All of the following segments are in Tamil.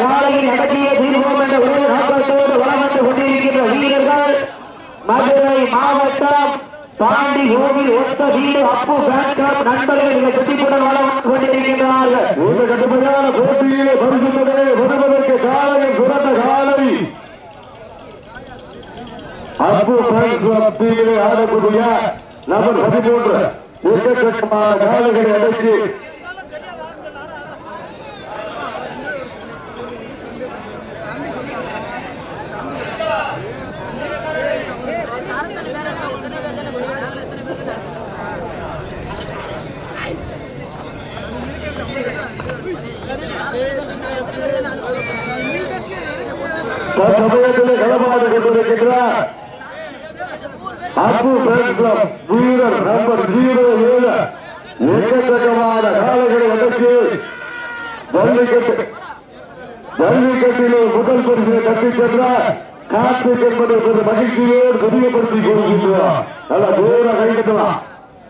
காலையில் அடக்கிய தீர்வோம் என்ற ஒரே நோக்கத்தோடு வளம் வந்து கொண்டிருக்கின்ற வீரர்கள். மதுரை மாவட்டம் பாண்டி கோவில் ஒத்த வீடு அப்பு ஃபேன் நண்பர்கள் இந்த சுட்டிப்புடன் வளம் வந்து கொண்டிருக்கின்றார்கள். ஒரு கடுமையான போட்டியிலே பரிசு வருவதற்கு காலையில் சிறந்த காலை. அப்பு ஃபேன்ஸ் கிளப் ஆடக்கூடிய நபர் பதிமூன்று. எக்கச்சக்கமான காலைகளை அடக்கி சாரத்தனை வேற எத்தனை பேர் தானே போடுவோம் நாங்கள் எத்தனை பேர் தானே தற்சமயத்திலே களமாடி கொண்டிருக்கின்றார் அப்பு ஃபேன்ஸ் வீரர் நம்பர் ஜீரோ ஏழு. எக்கச்சக்கமான காலைகளை அடக்கி ஜல்லிக்கட்டு ஜல்லிக்கட்டிலே முதல் பரிசு கட்டி சென்ற கார்த்திக் என்பதை பெரும் மகிழ்ச்சியோடு தெரியப்படுத்திக் கொள்கின்றோம் நல்ல தூர கைகட்டலாம்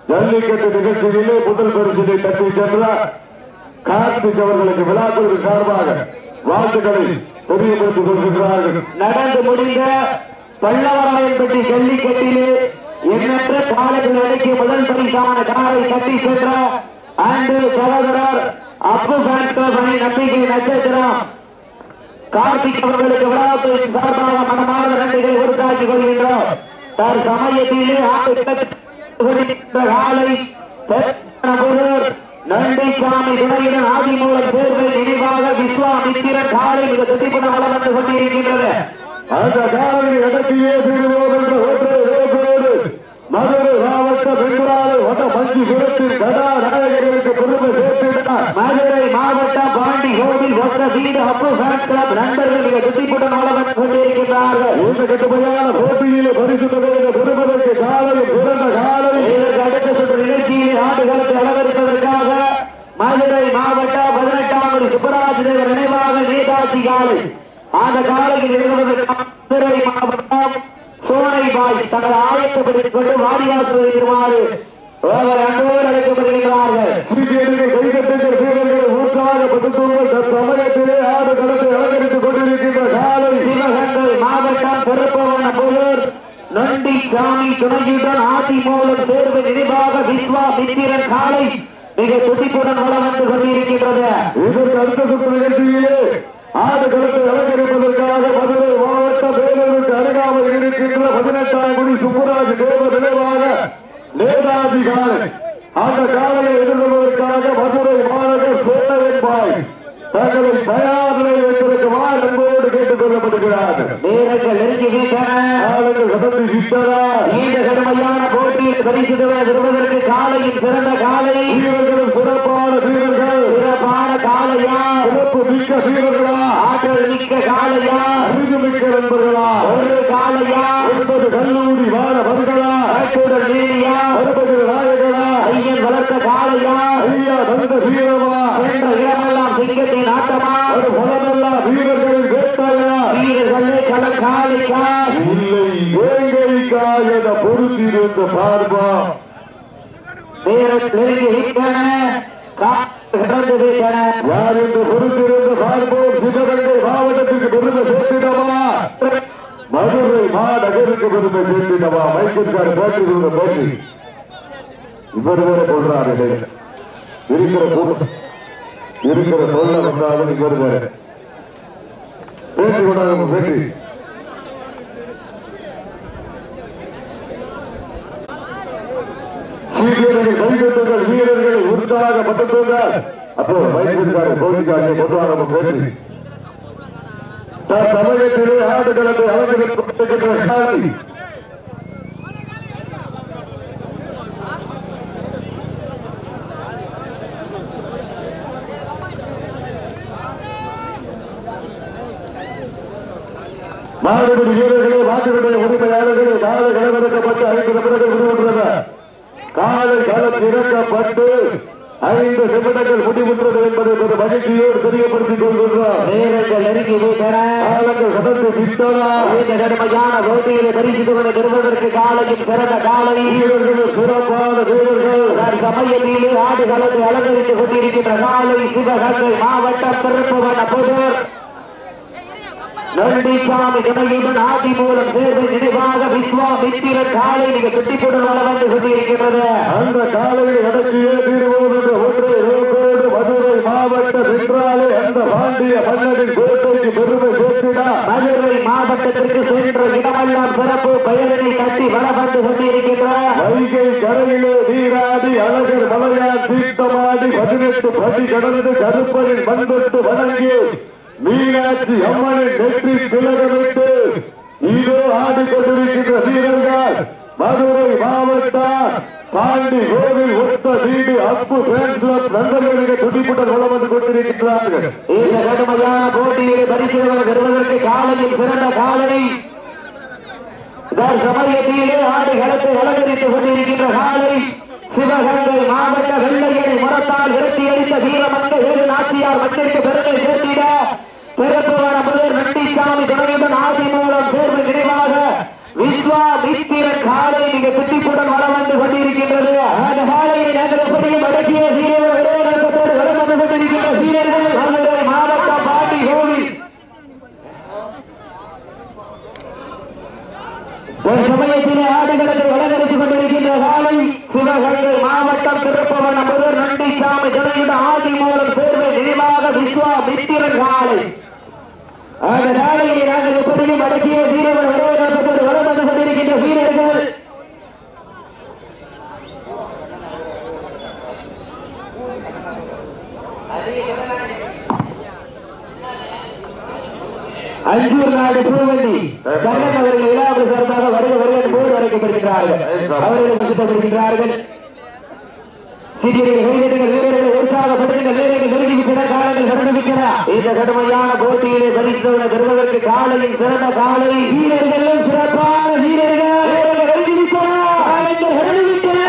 ஜல்லிக்கட்டு நிகழ்ச்சியிலே முதல் பரிசினை கார்த்திக் அவர்களுக்கு விழாக்களுக்கு சார்பாக வாழ்த்துக்களை தெரியப்படுத்திக் கொள்கின்றார்கள் நடந்து முடிந்த பல்லவராயன்பட்டி ஜல்லிக்கட்டிலே எண்ணற்ற காலைகள் அடக்கிய முதல் பரிசான காரை கட்டி சென்ற ஆண்டு சகோதரர் அப்பு ஃபேன்ஸ் நம்பிக்கை நட்சத்திரம். கார்த்திக் அவர்களுக்கு விழாக்களின் சார்பாக மனமார்ந்த நன்றிகளை உருவாக்கிக் கொள்கின்றோம். தற்சமயத்திலே ஆண்டு கிடக்கின்ற காலை பெருமானபுரூர் நண்டிசாமி துணையுடன் ஆதிமூலம் சேர்ந்து நினைவாக விஸ்வாமித்திர காலை மிக துடிப்புடன் வளர்ந்து கொண்டிருக்கின்றது. அந்த காலையை அடக்கியே தீர்வோம் என்ற ஒன்று மாவட்ட பெண்களால் வட மஞ்சி குலத்தின் கதாநாயகர்களுக்கு பெருமை சேர்த்தினார் மதுரை மாவட்டம் பாண்டி கோவில் ஒற்ற வீடு அப்பு ஃபேன்ஸ் கிளப் நண்பர்கள் மிக துடிப்புடன் வளம் வந்து கொண்டிருக்கின்றார்கள். இந்த கடுமையான போட்டியிலே பரிசு தொகையை பெறுவதற்கு காலையில் பிறந்த காலை இதற்கு அடுத்த சுற்று நிகழ்ச்சியில் ஆடுகளத்தை அலங்கரிப்பதற்காக மதுரை மாவட்டம் பதினெட்டாம் சுப்பராஜ் தேவர் நினைவாக நேதாஜி காலை. அந்த காலையில் மதுரை மாவட்டம் சோனை பாய் தங்கள் ஆயத்தப்படுத்திக் கொண்டு வாரியாசு வருமாறு நொண்டி சாமி துணையுடன் ஆதி மூலம் சேர்வு நினைவாக விஸ்வா மித்திரன் காலை மிக துடிப்புடன் வளம் வந்து கொண்டிருக்கின்றது. இதற்கு அடுத்த சுற்று நிகழ்ச்சியிலே ஆடு களத்தை அலங்கரிப்பதற்காக மதுரை மாவட்ட வேலூருக்கு அருகாமல் இருக்கின்ற பதினெட்டாம் குடி சுப்புராஜ் தேவ நினைவாக நேதாஜி காலை அந்த காலையை எதிர்கொள்வதற்காக மதுரை மாநகர் சேனவன் பாய் தங்களை தயார் நிலையில் வைத்திருக்குமாறு அன்போடு கேட்டுக் கொள்ளப்படுகிறார்கள் வீரர்கள் நெருங்கி விட்டதா? நீண்ட கடுமையான போட்டியில் பரிசு பெறுவதற்கு காலையில் சிறந்த காலை. வீரர்களும் சிறப்பான வீரர்கள். சிறப்பான காலையா? சிறப்பு மிக்க வீரர்களா? ஆற்றல் மிக்க காலையா? அறிவு மிக்க நண்பர்களா? ஒரு காலையா? ஒன்பது கல்லூரி மாணவர்களா ஆற்றுடன் நீதியா அறுபது நாயகனா ஐயன் வளர்த்த காலையா ஐயா தந்த வீரமா சென்ற இடமெல்லாம் சிங்கத்தின் ஆட்டமா ஒரு பலமெல்லாம் வீரர்களின் வேட்டாளா வீரர்களே களம் காலைக்கா இல்லை வேங்கைக்கா என பொறுத்திருந்த பார்வா வீரர் நெருங்கி விட்டன காற்று கடந்து விட்டன யார் என்று பொறுத்திருந்த பார்ப்போம். சிவகங்கை மாவட்டத்திற்கு பெருமை சேர்த்திடவா? மதுரை மாநகருக்கு பெருமை சேர்த்திடவா மைக்கிற்கார் போட்டி கொடுத்த போட்டி இவர் வேற கொள்றாரு இருக்கிற கூட்டம் இருக்கிற சொல்ல வந்தாலும் இவர் வேற. பேட்டி கொண்டாங்க பேட்டி. சீக்கியர்கள் கைகட்டுங்கள் வீரர்களை உற்சாகப்பட்டுங்கள் அப்போ வைத்திருக்காரு போட்டிக்காரர்கள் கொண்டு வாங்க பேட்டி. சமயத்திலே ஆடுகளத்தை அலங்கரிக்கப்பட்டிருக்கின்ற காலை மாடுபிடி வீரர்களே மாட்டுடைய உரிமையாளர்களே காலை களமிறக்கப்பட்டு ஐந்து நிமிடங்கள் முடிவுற்றது காலை களம் இறக்கப்பட்டு ஐந்து நிமிடங்கள் முடிவுற்றது என்பதை ஒரு மகிழ்ச்சியோடு தெரியப்படுத்திக் கொள்கின்றோம். வீரர்கள் நெருங்கி காலங்கள் கடந்து விட்டதா இந்த கடுமையான போட்டியில் பரிசு தொகை பெறுவதற்கு காலையில் சிறந்த காலை. வீரர்கள் சிறப்பான வீரர்கள். சமயத்திலே ஆடுகளத்தை அலங்கரித்துக் கொண்டிருக்கின்ற காலை சிவகங்கை மாவட்டம் திருப்புவன புதூர் நந்திசாமி துணையுடன் ஆதி மூலம் சேர்ந்து நினைவாக விஸ்வாமித்திரன் காலை மிக துட்டிப்புடன் வளம் வந்து கொண்டிருக்கின்றது. அந்த காலையை அடக்கியே என்ற ஒற்றை நோக்கோடு மதுரை மாவட்ட சென்றாலே அந்த பாண்டிய மன்னனின் கோட்டைக்கு பெருமை சேர்த்திட மதுரை மாவட்டத்திற்கு சென்ற இடமெல்லாம் சிறப்பு பெயரினை கட்டி வளம் வந்து கொண்டிருக்கின்ற வைகை கரையிலே நீராடி அழகர் மலையான் தீர்த்தமாடி பதினெட்டு படி கடந்து கருப்பனின் மண்பட்டு வணங்கி மீனாட்சி அம்மனை வெற்றி திலகமிட்டு இதோ ஆடிக்கொண்டிருக்கின்ற வீரர்கள் மதுரை மாவட்டம் பாண்டி கோவில் ஒத்த வீடு அப்பு நண்பர்களுக்கு துடிப்புடன் வளம் வந்து கொண்டிருக்கின்றார்கள் இந்த கடுமையான போட்டியை பரிசுகளை பெறுவதற்கு காலையில் சிறந்த காலனை சமயத்திலே ஆடு களத்தை அலங்கரித்துக் கொண்டிருக்கின்ற காலை சிவகங்கை மாவட்ட வெள்ளையனை மரத்தால் விரட்டி அளித்த வீரமன்ற ஏழு நாச்சியார் மண்ணிற்கு பெருமை சேர்த்திட பிறப்புவன துணையுடன் ஆதி மூலம் சேர்வு நினைவாக விஸ்வா மித்திரன் காலை மிக துட்டிப்புடன் வளம் வந்து கொண்டிருக்கின்றது. அந்த காலையை நாங்கள் எப்படியும் அடக்கிய வீரர்கள் வளம் வந்து கொண்டிருக்கின்ற வீரர்கள் கோவில் ஒரு சமயத்திலே ஆடுகளத்தை வளர்ந்து கொண்டிருக்கின்ற காலை சிவகங்கை மாவட்டம் திருப்பவன முதல் நண்டிசாமி துணையுடன் ஆதி மூலம் சேர்வை நினைவாக விஸ்வா மித்திரன் காலை. அந்த காலையை நாங்கள் எப்படியும் அடக்கிய வீரர்கள் ஒரே நோக்கத்தோடு கொண்டிருக்கின்ற வீரர்கள் அஞ்சூர் நாடு பூவண்டி கண்ணன் அவர்கள் விழாவில் சார்பாக வருக வருக போர் வரைக்கப்படுகிறார்கள் காலங்கள் கடந்துவிட்டன இந்த கடுமையான போட்டியிலே பரிசுகளை பெறுவதற்கு காலையில் சிறந்த காலை. வீரர்களும் சிறப்பான வீரர்கள் வீரர்கள் நெருங்கிவிட்டன காலங்கள் கடந்துவிட்டன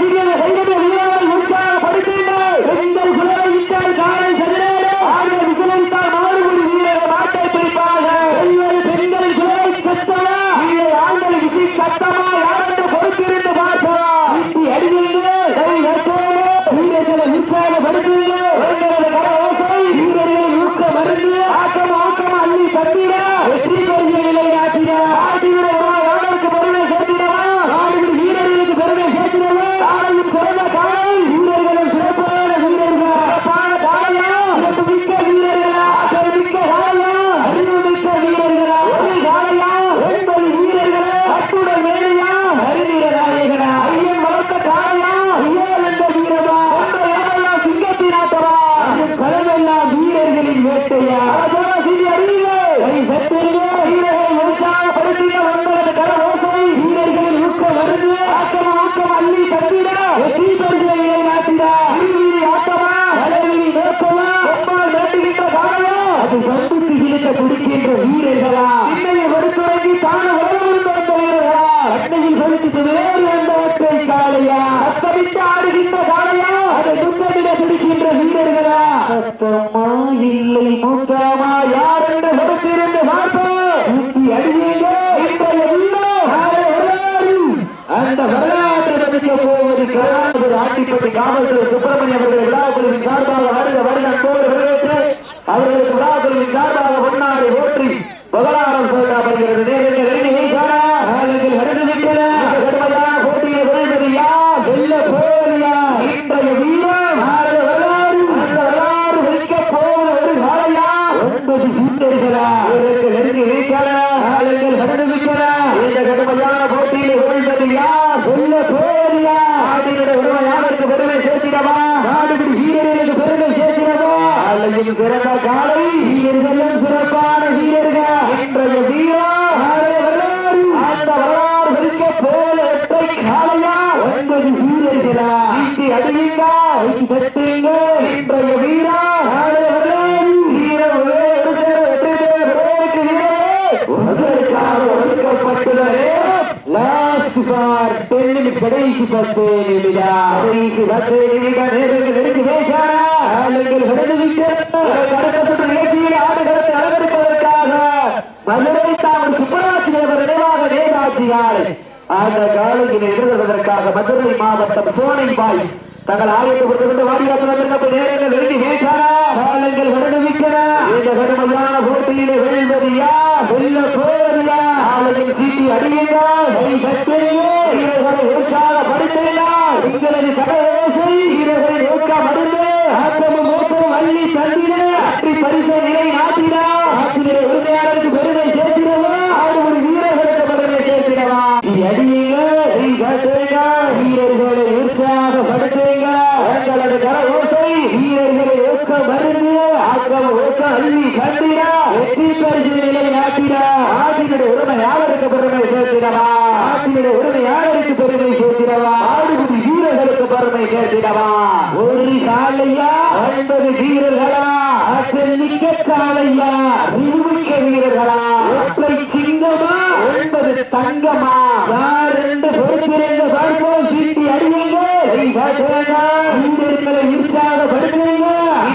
சிறியர்கள் கைதட்டுங்கள் வீரர்கள் உற்சாகப்படுத்துங்கள் எங்கள் குலவை விட்டால் காலை செல்லேன் ஆகிய விசலித்தால் மாறுபடி வீரர்கள் மாட்டை பிடிப்பார்கள் பெண்கள் பெண்கள் குலவை சத்தமா வீரர் ஆண்கள் விசி சத்தமா யாரென்று பொறுத்திருந்து பார்ப்போம் வீட்டி அடிவீர்கள் கை நட்டோடு வீரர்களை உற்சாகப்படுத்துங்கள் வீரர்களை கர ஓசை வீரர்களை ஊக்க மருந்து ஆக்கம் ஆக்கம் அள்ளி தந்திட வெற்றி பெரிய நிலை ஆற்றிட ஆட்டிவிட யாருக்கு பெருமை சேர்த்திடவா நாடுகள் வீரர்களுக்கு பெருமை சேர்த்திடவா காலையும் சிறந்த காலை வீரர்களும் சிறப்பான வீரர்கள் சிறப்பான காலையா சிறப்பு மிக்க வீரர்களா ஆற்றல் மிக்க காலையா அறிவு மிக்க வீரர்களா ஒரு காலையா ஒன்பது வீரர்களா அத்துடன் வேலையா அறிவீர நாயகனா ஐயன் வளர்த்த காலையா ஐயோ என்ற வீரமா கொண்ட ஏழையா சிங்கத்தின் ஆட்டமா களமெல்லாம் வீரர்களின் வேட்டையா சிறி அறிவீர்கள் கை சட்டுங்கள் வீரர்களை உற்சாகப்படுத்திட வந்தது கர ஓசை வீரர்களின் ஊக்க மருந்து ஆக்கம் ஆக்கம் அள்ளி தட்டிட வெற்றி பெறுகளை நாட்டிட இருவிழி ஆட்டமா வளர்விழி நோக்கமா ஒப்பால் நாட்டுகின்ற காலையா அது சந்தித்து இழுக்க துடிக்கின்ற வீரர்களா இன்னையை கொடுத்துறங்கி தான வளர்ந்து வந்த வீரர்களா அன்னையில் பறித்து வந்த ஒற்றை காலையா சத்தமிட்டு ஆடுகின்ற காலையா அதை துக்கமிட துடிக்கின்ற வீரர்களா? சத்தமா இல்லை மூக்கமா யார் என்று கொடுத்திருந்து பார்ப்போம் அடிவீங்க இன்றைய அந்த வரலாற்றை படிக்க போவது கருணாநிதி ஆட்டிப்பட்டி காவல்துறை சுப்பிரமணியம் அவர்கள் சார்பாக வருக வருக அவர்களுக்கு விழாக்குழுவின் சார்பாக புகழாரம் சொல்லப்படுகிறது நேரத்தில் நெருங்கி வைத்தாரா காலங்கள் நடந்து விட்டன கடுமையான போட்டியை விளைவது யார் வெல்ல போவதியா இன்றைய வீரர் நாளை வரலாறு அந்த வரலாறு வைக்க போவது ஒரு காலையா ஒன்பது வீரர்களா இவருக்கு நெருங்கி வைத்தாரா காலங்கள் நடந்து விட்டன இந்த கடுமையான போட்டியை விளைவது யார் வெல்ல போவதியா நாட்டினுடைய உரிமையாளருக்கு பெருமை சேர்த்திடவா நாடுபடி வீரர்களுக்கு பெருமை சேர்த்திடவா அல்லையும் சிறந்த காலை வீரர்களும் சிறப்பான வீரர்கள் இன்றைய வீரா நாளைய வரலாறு அந்த வரலாறு வெடிக்க போல ஒற்றை காலையா ஒன்பது வீரர்களா வீட்டி அடிவீங்கா வைத்து கட்டுங்க இன்றைய வீரா நாளைய வரலாறு வீரம் வேறு சில வெற்றி பெற வேலைக்கு வீரரே உங்களுக்காக ஒதுக்கப்பட்டுள்ளதே லாஸ்ட் பார் டென் நிமிஷம் கடைசி பத்து நிமிடம் கடைசி பத்து நிமிடம் நேரங்கள் நெருங்கி பேசாரா ஆளுங்கள் கடந்து விட்டு அடுத்த அலங்கரிப்பதற்காக மதுரை நினைவாக அந்த காலையில் மதுரை மாவட்டம் சோனை தங்கள் ஆலயத்தை கொடுத்துவிட்டு வாடிவாசல் நேரங்கள் எழுதி பேசாரா காலங்கள் வருடமிக்கன இந்த கடுமையான போட்டியிலே வெல்வது யார்? வெல்ல போவது ஆலயம் சீட்டி அடியா கை கட்டுங்க வீரர்களை உற்சாகப்படுத்துங்க உங்களது கடவோசை வீரர்களை நோக்க மருந்து ஆட்டமும் மோசம் அள்ளி தந்திட. அற்றி பரிசை நிலை நாட்டிட ஆசிரியர் உரிமையாளருக்கு பெருமை சேர்த்திடவா ஆறு வீரர்களுக்கு பெருமை சேர்த்திடவா இது அடியுங்க கை கட்டுங்க வீரர்களை உற்சாகப்படுத்துங்க உங்களது கடவோசை வீரர்களை ஊக்க மருந்து ஆக்கம் ஊக்க கண்டிரா கண்டிட. வெற்றி பரிசு நிலை நாட்டிட. ஆட்டினுடைய உரிமை யாருக்கு பெருமை சேர்த்திடவா? ஆட்டினுடைய உரிமை யாருக்கு பெருமை சேர்த்திடவா? ஆடுகுடி வீரர்களுக்கு பெருமை சேர்த்திடவா? ஒரு காலையா? ஒன்பது வீரர்களா? மிக்க காலையா? அறிவுமிக்க வீரர்களா? ஒற்றை சிங்கமா? ஒன்பது தங்கமா? யார் என்று பொறுத்திருந்த பார்ப்போம் சீட்டி அறியுங்க கை காட்டுங்க வீரர்களை உற்சாகப்படுத்துங்க.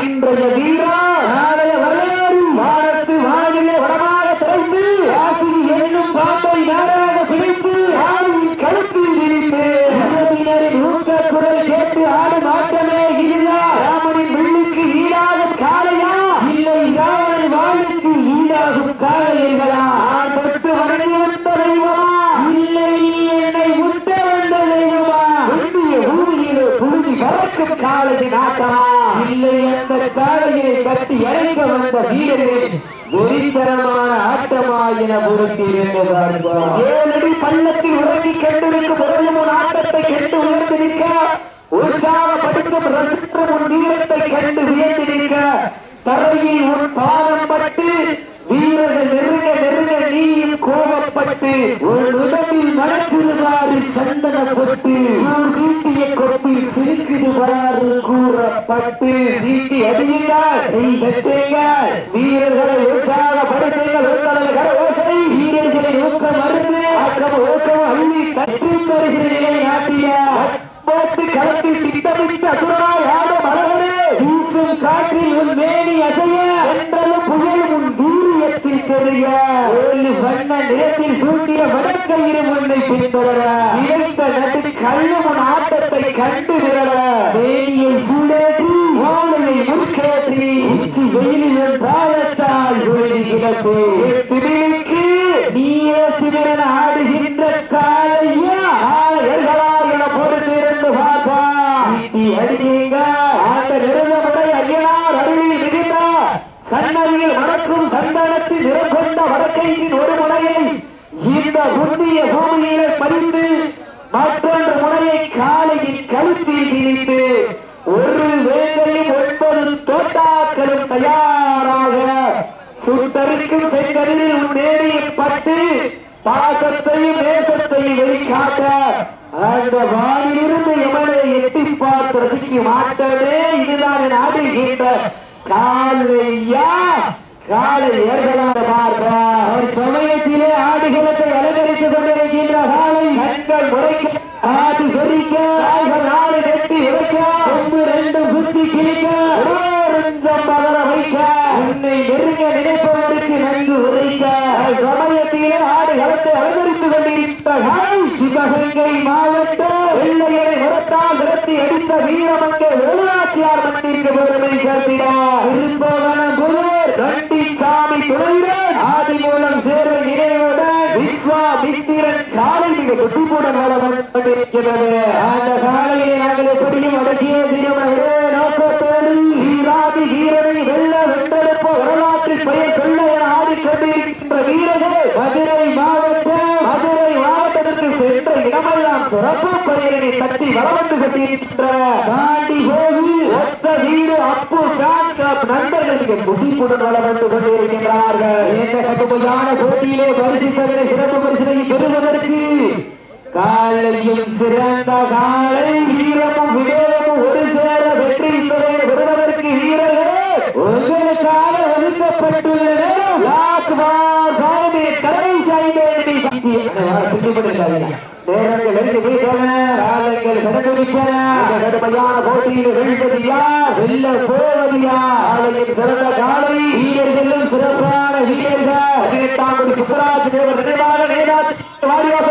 இன்றைய வீரா நாளை வரலாறு வானத்து வானிலே வடமாக திறந்து ஆசிரி என்னும் பாம்பை நாடாக பிடித்து ஆடியின் கழுத்தில் விரித்து உறவினரின் ஊக்க குரல் கேட்டு ஆடும் ஆட்டமே இல்லா ராமனின் வெள்ளிக்கு ஈடாகும் காளையா இல்லை ராமனின் வாழுக்கு ஈடாகும் காளையர்களா ஆண் தொட்டு வணங்கி வந்த தெய்வமா இல்லை நீ என்னை முட்ட வந்த தெய்வமா வெள்ளிய பூமியிலே புழுதி பறக்கும் காளையின் ஆட்டமா இல்லை அந்த காளையை கட்டி இறங்க வந்த வீரரின் வெறித்தனமான ஆட்டமா என பொறுத்திருந்து ஏழடி பள்ளத்தில் உறங்கி கண்டிருக்கும் உறவும் உன் ஆட்டத்தை உற்சாகப்படுத்தும் ரசிக்கும் உன் வீரத்தை கண்டு உயர்ந்து தரையில் உன் பாதம் பட்டு வீரர்கள் நெருங்க கோபப்பட்டு ஒரு உடம்பில் நடக்குதுவாறு சந்தன பொட்டு கூட்டிய வீட்டிய கொப்பில் சிரிக்குதுவாறு கூறப்பட்டு. சீட்டி அடியுங்கள் நீ கட்டுங்கள் வீரர்களை உற்சாகப்படுத்துங்கள் உங்களது கரவோசை வீரர்களை ஊக்கம் மருந்து ஆக்கம் ஊக்கம் அள்ளி கட்டி பரிசு நாட்டிய போட்டு கலத்தி திட்டமிட்டு அசுரமாய் ஆடும் அழகனே வீசும் காற்றில் உன் மேனி அசைய என்றாலும் புயல் தெரிய ஏழு வண்ண நிலத்தில் சூட்டிய வடக்கயிறு உன்னை பின்தொடர இழைத்த நட்டு கள்ளும் உன் ஆட்டத்தை கண்டு விரல? மேனியை சூடேற்றி ஓலையை முற்கேற்றி உச்சி வெயிலில் பாதத்தால் விழுதி கிடப்பு. நீயே திமிரன் ஆடுகின்ற காலையா சந்தனத்தில் நிறங்கொண்ட வடக்கையின் ஒரு முனையை இந்த புண்ணிய பூமியிலே பதிந்து மற்றொரு முனையை காலையில் கழுத்தில் திணித்து ஒரு வேலையும் ஒன்பது தோட்டாக்களும் தயாராக சுட்டருக்கு செங்கலில் மேலே பட்டு பாசத்தையும் நேசத்தையும் வெளிக்காட்ட அந்த வாயிலிருந்து எவனை எட்டி பார்த்து ரசிக்கும் ஆட்டமே இதுதான் என் ஆடுகின்ற காலையா காலை ஏற்கனவே பார்க்கிறார் ஒரு சமயத்திலே ஆடுகளத்தை அலங்கரித்துக் கொண்டிருக்கின்ற காலை கண்கள் முறைக்க ஆடு சொரிக்க நாலு வெட்டி இறைக்க கொம்பு ரெண்டு புத்தி கிழிக்க ஓரஞ்சம் பகர வைக்க உன்னை நெருங்க நினைப்பவருக்கு நன்கு உரைக்க. சமயத்திலே ஆடு அலங்கரித்துக் கொண்டிருக்கின்ற காலை சிவகங்கை மாவட்டம் வெள்ளையரை முரத்தால் நிறுத்தி அடித்த வீரமங்க வேலுநாச்சியார் மண்ணிற்கு பெருமை சேர்த்தினார் திருப்பவனம் கண்டி சாமி துணையுடன் ஆதி மூலம் சேர்வை நினைவுடன் விஸ்வா மித்திரன் காலை மிக துடிப்புடன் நடந்திருக்கிறது அந்த காலையை நாங்கள் எப்படியும் அடக்கிய திருமண நோக்கத்தோடு ஹீராதி ஹீரனை வெல்ல வென்றெடுப்ப வரலாற்றில் பெயர் சொல்ல என ஆடிக்கொண்டிருக்கின்ற வீரர்கள் மதுரை மாவட்ட மாவட்டத்திற்கு இடமெல்லாம் சிறப்பு பயிரினை தட்டி வளர்ந்து கட்டியிருக்கின்ற தாண்டி கோவி ஒத்த வீடு அப்பு கான்சப் நண்பர்கள் மிக துடிப்புடன் வளர்ந்து கொண்டிருக்கின்றார்கள். இந்த கடுமையான போட்டியிலே பரிசு பெற சிறப்பு பரிசினை பெறுவதற்கு காலையும் சிறந்த காலை வீரமும் விவேகமும் ஒரு சேர வெற்றி பெறுவதற்கு வீரர்கள் உங்களுக்காக லாஸ்ட் நேரங்கள் ரெண்டு வீட்டன காலங்கள் கடந்துவிட்டன இந்த கடுமையான போட்டியில் வெல்வது யார் வெல்ல போவது யார் ஆலையில் சிறந்த காலை வீரர்களும் சிறப்பான வீரர்கள் பதினெட்டாம் கோடி சுப்பராஜ் தேவர் நினைவாக நேராஜ் கவனமாக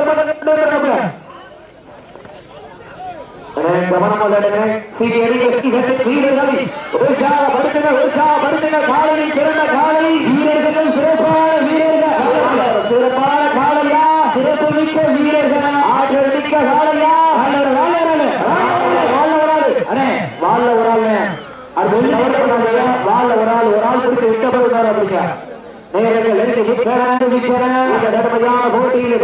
சிறந்த காலை வீரர்கள் சிறப்பான வீரர்கள் சிறப்பான காலையா சிறப்பு மிக்க வீரர்கள் ஆற்றல் மிக்க காலையா வாழ வராது அண்ணே வாழ வராது அது சொல்லி கவலைப்படாதீங்க வாழ ஒரு ஆள் ஒரு ஆள் பிடிச்சு நேரங்கள் நெருங்கி கடுமையான போட்டியில்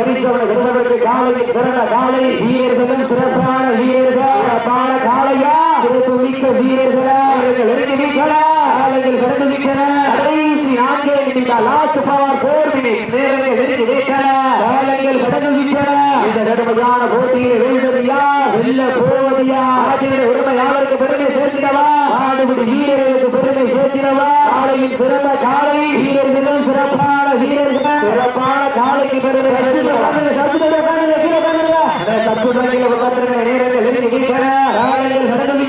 காலையில் சிறந்த காலை வீரர்களும் சிறப்பான வீரர்கள் சிறப்பான காலையா சிறப்பு மிக்க வீரர்களா. நெருங்கி காலையில் கடந்து கடைசி நான்கே நிமிடம் லாஸ்ட் பவர் போர் மினிட்ஸ் நேரங்கள் நெருங்கி விட்டன. காலையில் கடந்து விட்டன. இந்த கடுமையான போட்டியில் வெல்வது யார் வெல்ல போவது யார் ஆட்சியின் உரிமையாளருக்கு பெருமை சேர்த்திடவா ஆடுபடி வீரர்களுக்கு பெருமை சேர்த்திடவா காலையில் சிறந்த காலை. வீரர்களும் சிறப்பான வீரர்கள் சிறப்பான காலைக்கு பெருமை சேர்த்திடவா சத்துடைய உபத்திரங்க நேரங்கள் காலையில் பெருமை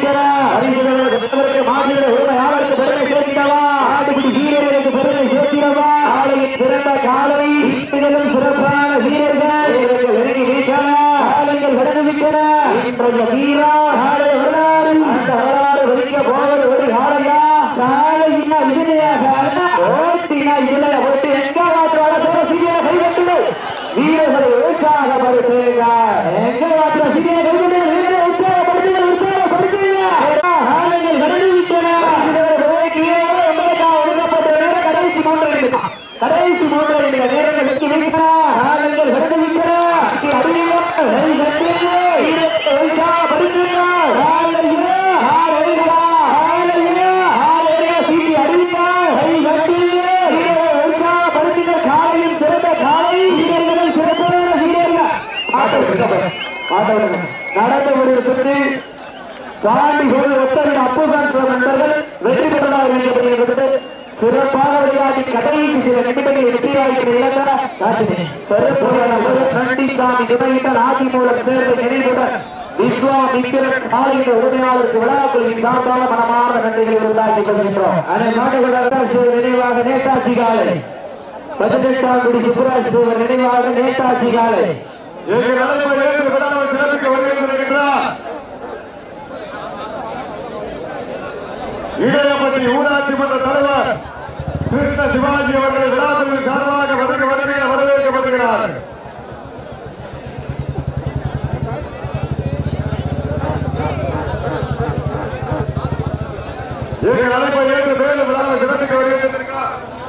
பெருமை சேர்த்திடவா காலையில் சிறந்த காலை வீரர்களும் சிறப்பான வீரர்கள். வீரர்கள் நெருங்கிவிட்டன காலையில் நடந்துவிட்டன இன்றைய வீரா காலை வரலாறு அந்த வரலாறு வலிக்க போவது ஒரு காலையா காலையினா ஓட்டினா ஓட்டி எங்க கைவிட்டு வீரர்களை எங்க மாற்ற கைவிட்டு வீரரை உற்சாகப்படுத்துங்க உற்சாகப்படுத்துங்க காலையில் நடந்துவிட்டன கடைசி மூன்று கடைசி மூன்று நேரங்கள் வெற்றி வைக்கிறா காலங்கள் கடந்து வைக்கிறா நடந்து முடிவு சுற்றி பாண்டி கோவில் ஒத்தவிட அப்புதான் நண்பர்கள் வெற்றி பெற்றதாக நினைக்கப்படுகிறது சிறப்பாக விளையாடி கடைசி சில நிமிடங்கள் வெற்றி வாய்ப்பு இழந்த ஆதி மூலம் சேர்ந்த நினைவுடன் விஸ்வாமித்திரன் காலையில் உரிமையாளருக்கு விழாக்குழுவின் சார்பாக மனமார்ந்த நன்றிகளை உண்டாக்கி அதை நினைவாக நேதாஜி காலை. பதினெட்டாம் குடி சுப்ராஜ் நினைவாக நேதாஜி காலை. இடையப்பட்டி ஊராட்சி மன்ற தலைவர் கிருஷ்ண சிவாஜி அவர்கள் விழாக்குழுவின் சார்பாக வருக வருகை வரவேற்கப்படுகிறார் எங்கள் அழைப்பை ஏற்று மேலும் விழாவை சிறப்பிக்க வருகின்றிருக்கிறார்